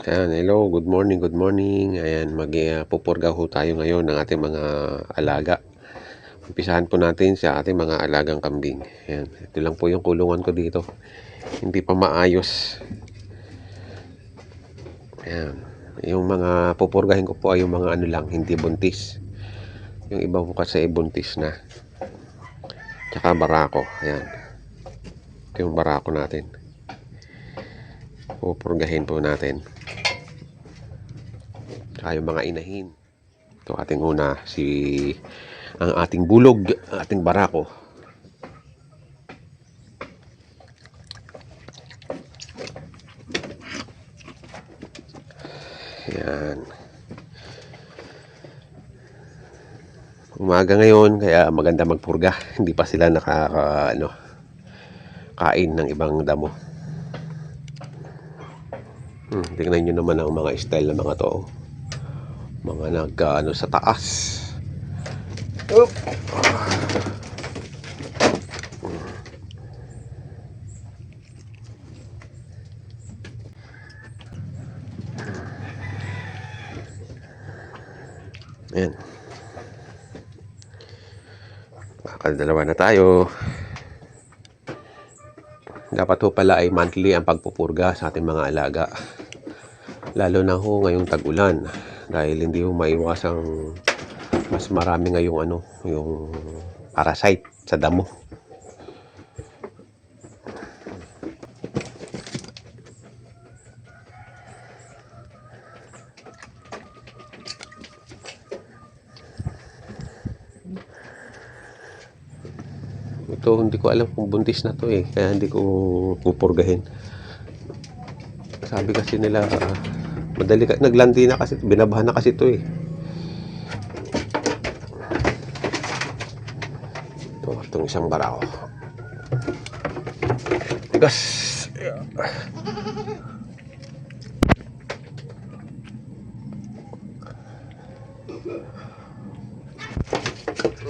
Ayan, hello, good morning, good morning. Ayan, mag-pupurga ho tayo ngayon ng ating mga alaga. Umpisahan po natin sa ating mga alagang kambing. Ayan, ito lang po yung kulungan ko dito. Hindi pa maayos. Ayan, yung mga pupurgahin ko po ay yung mga ano lang, hindi buntis. Yung iba po kasi buntis na. Tsaka barako. Ayan. Ito yung barako natin. Pupurgahin po natin. Tsaka mga inahin. Ito ating una, si ang ating bulog, ating barako. Yan. Umaga ngayon, kaya maganda magpurga. Hindi pa sila nakaka, ano, kain ng ibang damo. Hmm, tingnan nyo naman ang mga style ng mga to. Mga nag, ano, sa taas. Oop. Ayan. Makakadalawa na tayo. Dapat ho pala ay monthly ang pagpupurga sa ating mga alaga. Lalo na ho ngayong tag-ulan. Dahil hindi ho maiwasang mas marami ngayong ano, yung parasite sa damo. Ito hindi ko alam kung buntis na to eh. Kaya hindi ko pupurgahin. Sabi kasi nila ah, madali ka, naglandi na kasi binabahan na kasi to eh. Ito, itong isang barako. Gas.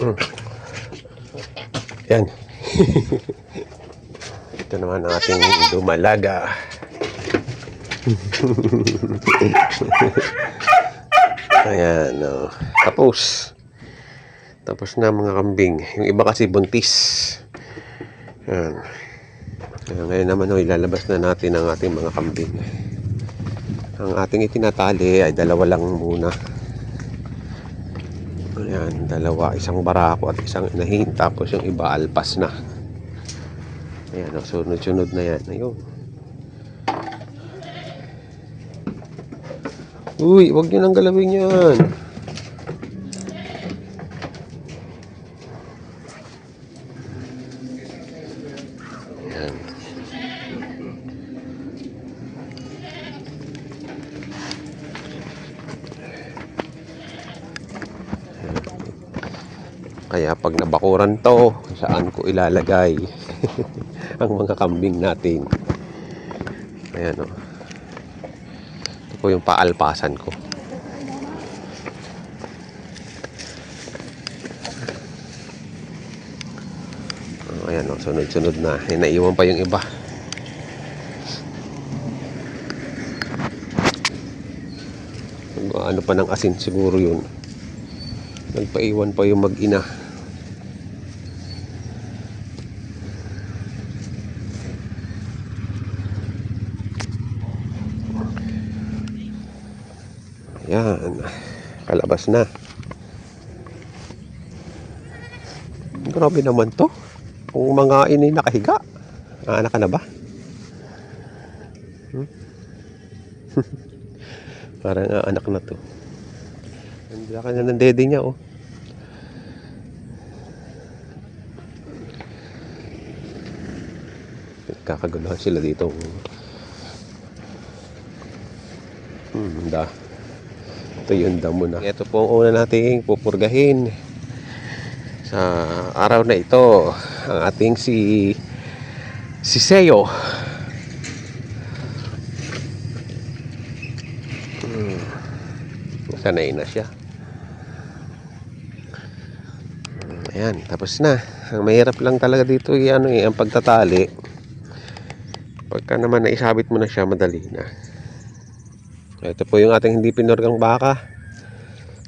Mm. Yan. Ito naman ang ating dumalaga. Ayan, no. Tapos. Tapos na mga kambing. Yung iba kasi buntis. Ayan. Ayan, ngayon naman, no, ilalabas na natin ang ating mga kambing. Ang ating itinatali ay dalawa lang muna. Ayan, dalawa. Isang barako at isang inahin. Tapos yung iba alpas na. Ayan, oh, sunod-sunod na yan. Ayun. Uy, wag nyo nang galawin yan. Ayan. Kaya pag nabakuran to, saan ko ilalagay ang mga kambing natin. Ayan o. Ito po yung paalpasan ko. Oh, ayan o, sunod-sunod na. Eh, pa yung iba. Ano pa ng asin siguro yun. Nagpaiwan pa yung mag-ina. Yan. Kalabas na. Grabe naman to. Kung mga inay nakahiga. Anak ka na ba? Hmm? Parang ah, anak na to. Nandiyan ka na ng dede niya, oh. Kakaguluhan sila dito. Hmm, da. Ito yung damo na. Ito po ang una nating pupurgahin. Sa araw na ito, ang ating si si Seo. Hmm. Sanay na siya. Ayan, tapos na. Ang mahirap lang talaga dito ay ano eh, ang pagtatali. Pagka naman naisabit mo na siya, madali na. Ito po yung ating hindi pinurgang baka.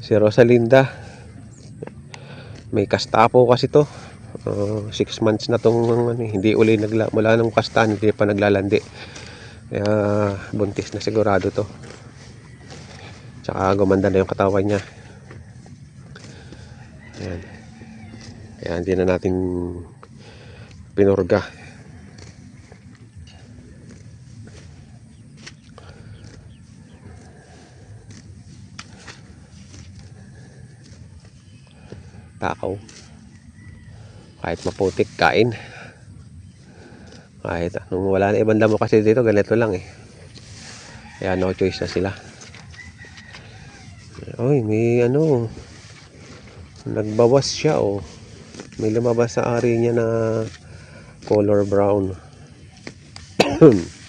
Si Rosalinda. May kasta po kasi to. 6 months na tong ano, hindi uli nagla mula nung kasta hindi pa naglalandi. Kaya buntis na sigurado to. Tsaka gumanda na yung katawan niya. Ayan. Kaya hindi na natin pinurga. Takaw. Kahit maputik, kain. Kahit anong wala na ibang damo kasi dito, ganito lang eh. Kaya no choice na sila. Oy, may ano. Nagbawas siya oh. May lumabas sa ari niya na color brown.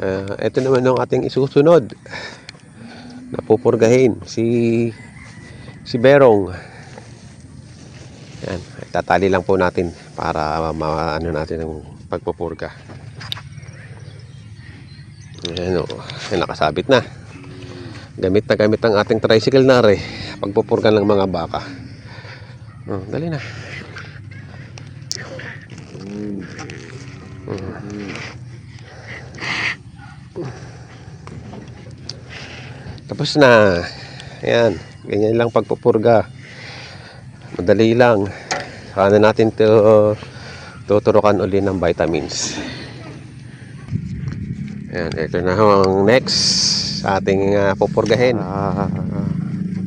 Uh, ito naman ang ating isusunod. Na pupurgahin si si Berong. Yan tatali lang po natin para maano natin ang pagpupurga. Yan o nakasabit na. Gamit na gamit ang ating tricycle na re. Pagpupurga ng mga baka. Oh, dali na Tapos na. Ayan. Ganyan lang pagpupurga. Madali lang. Saka na natin to tuturukan uli ng vitamins. Ayan. Ito na ang next sa ating uh, pupurgahin. Ah,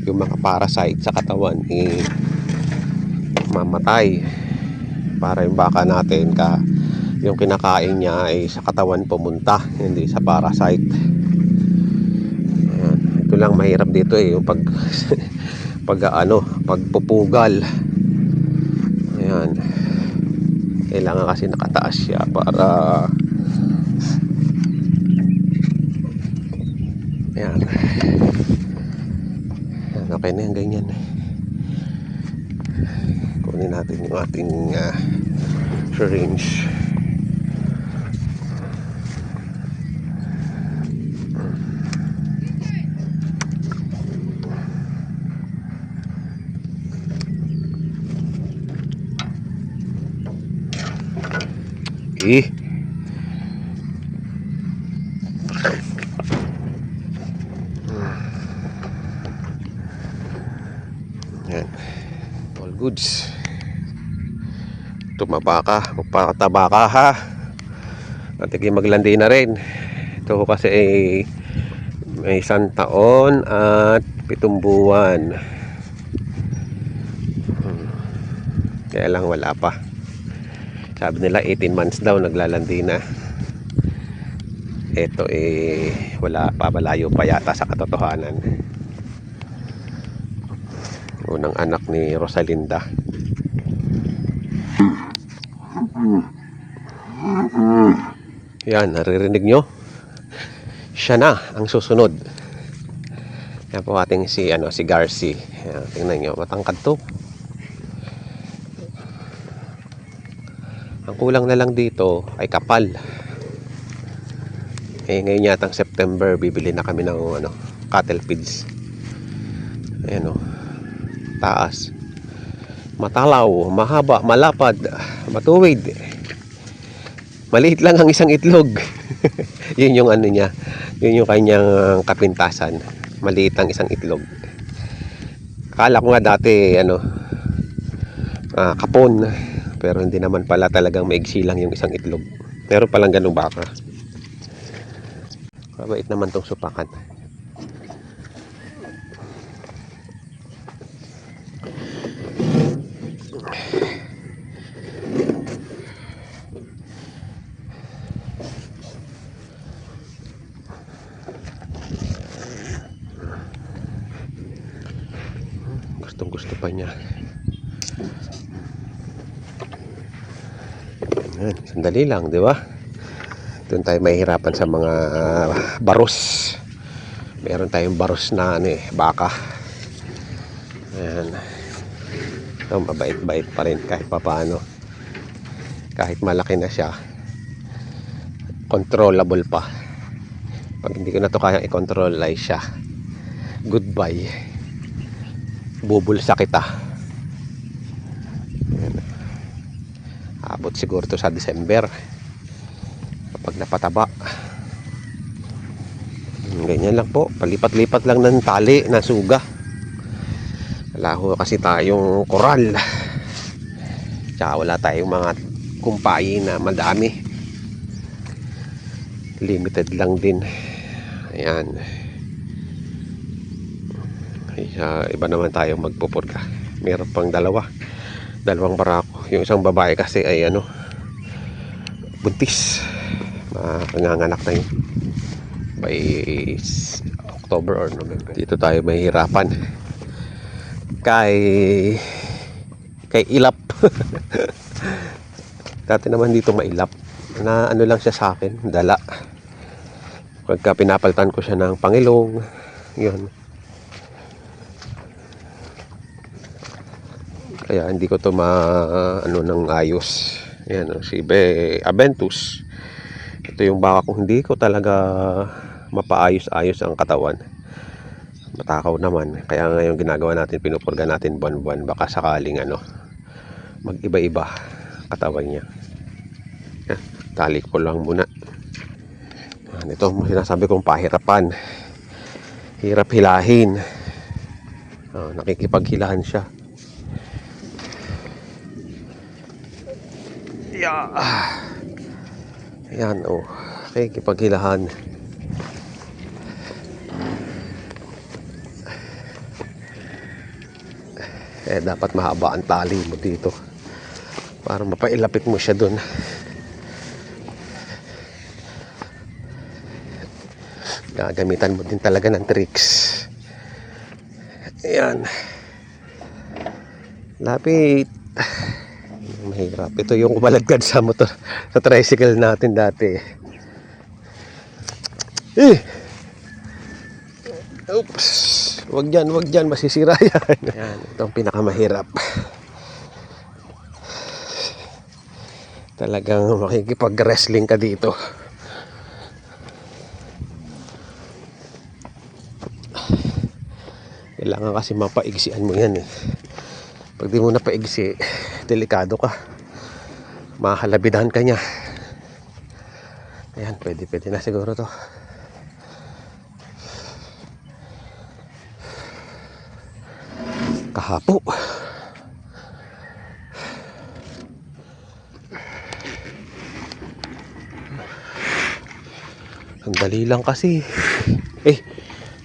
yung mga parasite sa katawan eh, mamatay para yung baka natin ka yung kinakain niya ay sa katawan pumunta hindi sa parasite lang mahirap dito eh yung pag pag ano pagpupugal. Ayan. Kailangan kasi nakataas siya para ayan. Ayan okay na yan ganyan kunin natin yung ating uh, syringe Eh. Yan. All goods. Tumaba ka. Magpakataba ka ha. At tigil maglandi na rin. Ito kasi ay may isang taon at pitong buwan. Hmm. Kaya lang wala pa. Sabi nila 18 months daw naglalandi na. Ito eh wala pa malayo pa yata sa katotohanan. Unang anak ni Rosalinda. Yan, naririnig nyo? Siya na ang susunod. Yan po ating si ano si Garci. Yan, tingnan nyo, matangkad to. Ang kulang na lang dito ay kapal. Eh ngayon yatang September bibili na kami ng ano, cattle feeds. Ayan oh. Taas. Matalaw, mahaba, malapad, matuwid. Maliit lang ang isang itlog. yun yung ano niya. Yun yung kanyang kapintasan. Maliit ang isang itlog. Akala ko nga dati ano ah, kapon pero hindi naman pala talagang maigsi lang yung isang itlog. Pero palang ganun baka. Mabait naman tong supakan. Gustong gusto pa niya Yan, sandali lang, di ba? Doon tayo mahihirapan sa mga uh, baros. Meron tayong baros na ano eh, baka. Ayan. So, mabait-bait pa rin kahit papaano. kahit malaki na siya controllable pa pag hindi ko na to kayang i-control ay siya goodbye bubulsa kita Ayan. Abot siguro to sa December. Kapag napataba. Ganyan lang po. Palipat-lipat lang ng tali na suga. Wala ho kasi tayong koral. Tsaka wala tayong mga kumpayi na madami. Limited lang din. Ayan. Ay, iba naman tayo magpupurga meron pang dalawa dalawang barako. Yung isang babae kasi ay ano buntis. Makanganganak na yun. By October or November. Dito tayo mahihirapan. Kay kay ilap. Dati naman dito mailap. Na ano lang siya sa akin dala. Pagka pinapalitan ko siya ng pangilong yun kaya hindi ko to ma ano ng ayos. Yan oh, si Be Aventus ito yung baka kung hindi ko talaga mapaayos-ayos ang katawan. Matakaw naman. Kaya ngayon ginagawa natin pinupurga natin buwan-buwan. Baka sakaling ano mag-iba-iba katawan niya. Yan, tali ko lang muna. Yan, ito ang sinasabi kong pahirapan. Hirap hilahin. Ah, nakikipaghilahan siya Yeah. Ayan, oh. Okay, kipaghilahan. Eh, dapat mahaba ang tali mo dito. Para mapailapit mo siya dun. Gagamitan mo din talaga ng tricks. Ayan. Lapit mahirap. Ito yung kumalagkad sa motor, sa tricycle natin dati. Eh! Oops! Wag yan, wag yan. Masisira yan. Yan, ito ang pinakamahirap. Talagang makikipag-wrestling ka dito. Kailangan kasi mapaigsian mo yan eh. Pag di mo na paigsi, delikado ka. Mahalabidahan ka niya. Ayan, pwede, pwede na siguro to. Kahapo. Ang dali lang kasi. Eh,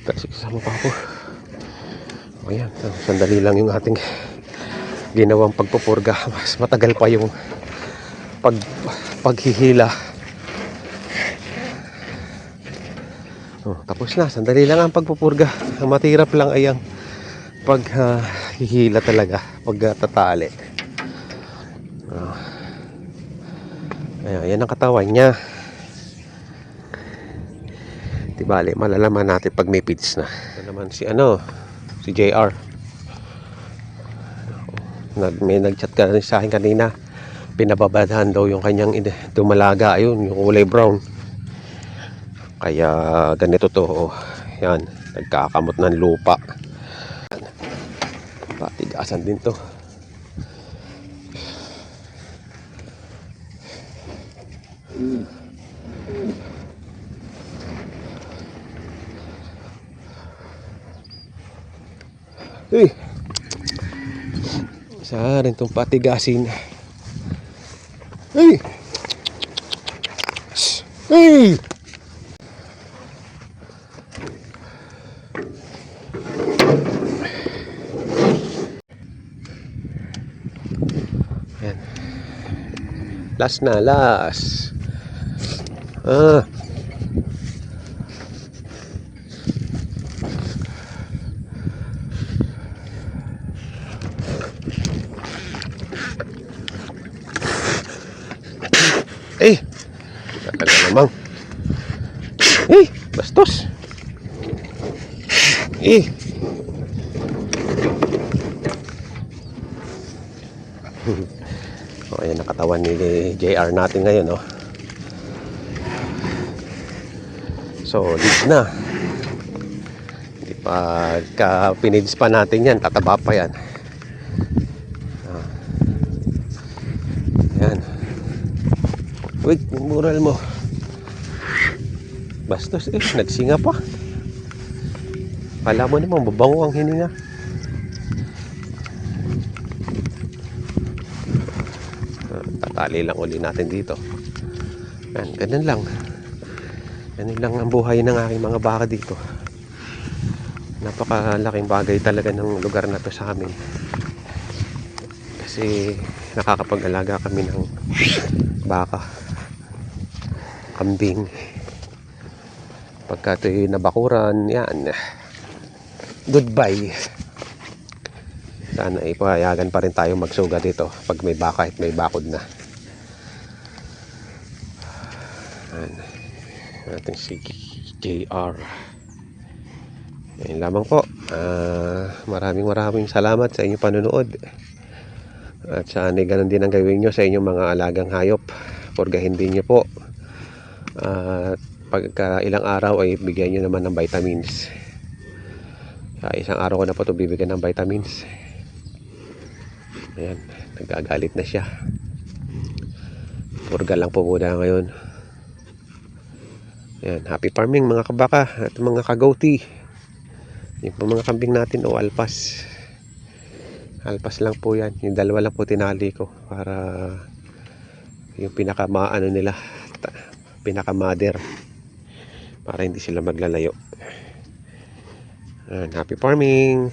kasi kasama pa ako. O yan, sandali lang yung ating ginawang pagpupurga. Mas matagal pa yung pag, paghihila. Oh, tapos na, sandali lang ang pagpupurga. Ang matirap lang ay ang paghihila talaga, pagtatali. Oh. Ayan, yan ang katawan niya. Di bale, malalaman natin pag may pits na. Ito naman si ano, si JR. Nag, may nag-chat ka sa akin kanina. Pinababadhan daw yung kanyang dumalaga. Ayun, yung kulay brown. Kaya ganito to. Oh. Yan, nagkakamot ng lupa. Patigasan din to. Uy! Saan rin itong patigasin? Uy! Yan. Last na, last. Ah. Eh, talaga namang. Eh, bastos. Eh. O, ayan, nakatayo katawan ni JR natin ngayon, no? Solid na. Hindi pa, ka pinids pa natin yan, tataba pa yan. Ah. Yan. Wait, mural mo. Bastos eh, nagsinga pa. Kala mo naman, mabango ang hininga. Tatali lang uli natin dito. Yan, ganun lang. Ganun lang ang buhay ng aking mga baka dito. Napakalaking bagay talaga ng lugar na to sa amin. Kasi nakakapag-alaga kami ng baka, kambing. Pagka ito'y nabakuran, yan. Goodbye. Sana ipahayagan pa rin tayo magsuga dito pag may baka at may bakod na. Yan. Ating si JR. Yan lamang po. Ah, maraming maraming salamat sa inyong panonood. At sana ganun din ang gawin nyo sa inyong mga alagang hayop. Purgahin din nyo po. At pagka ilang araw ay bigyan nyo naman ng vitamins. Sa isang araw ko na po ito bibigyan ng vitamins. Ayan, nagagalit na siya. Purga lang po muna ngayon. Ayan, happy farming mga kabaka at mga kagouti. Yung po mga kambing natin o alpas. Alpas lang po yan. Yung dalawa lang po tinali ko para yung pinaka ano nila pinaka mother para hindi sila maglalayo. Ayan, happy farming.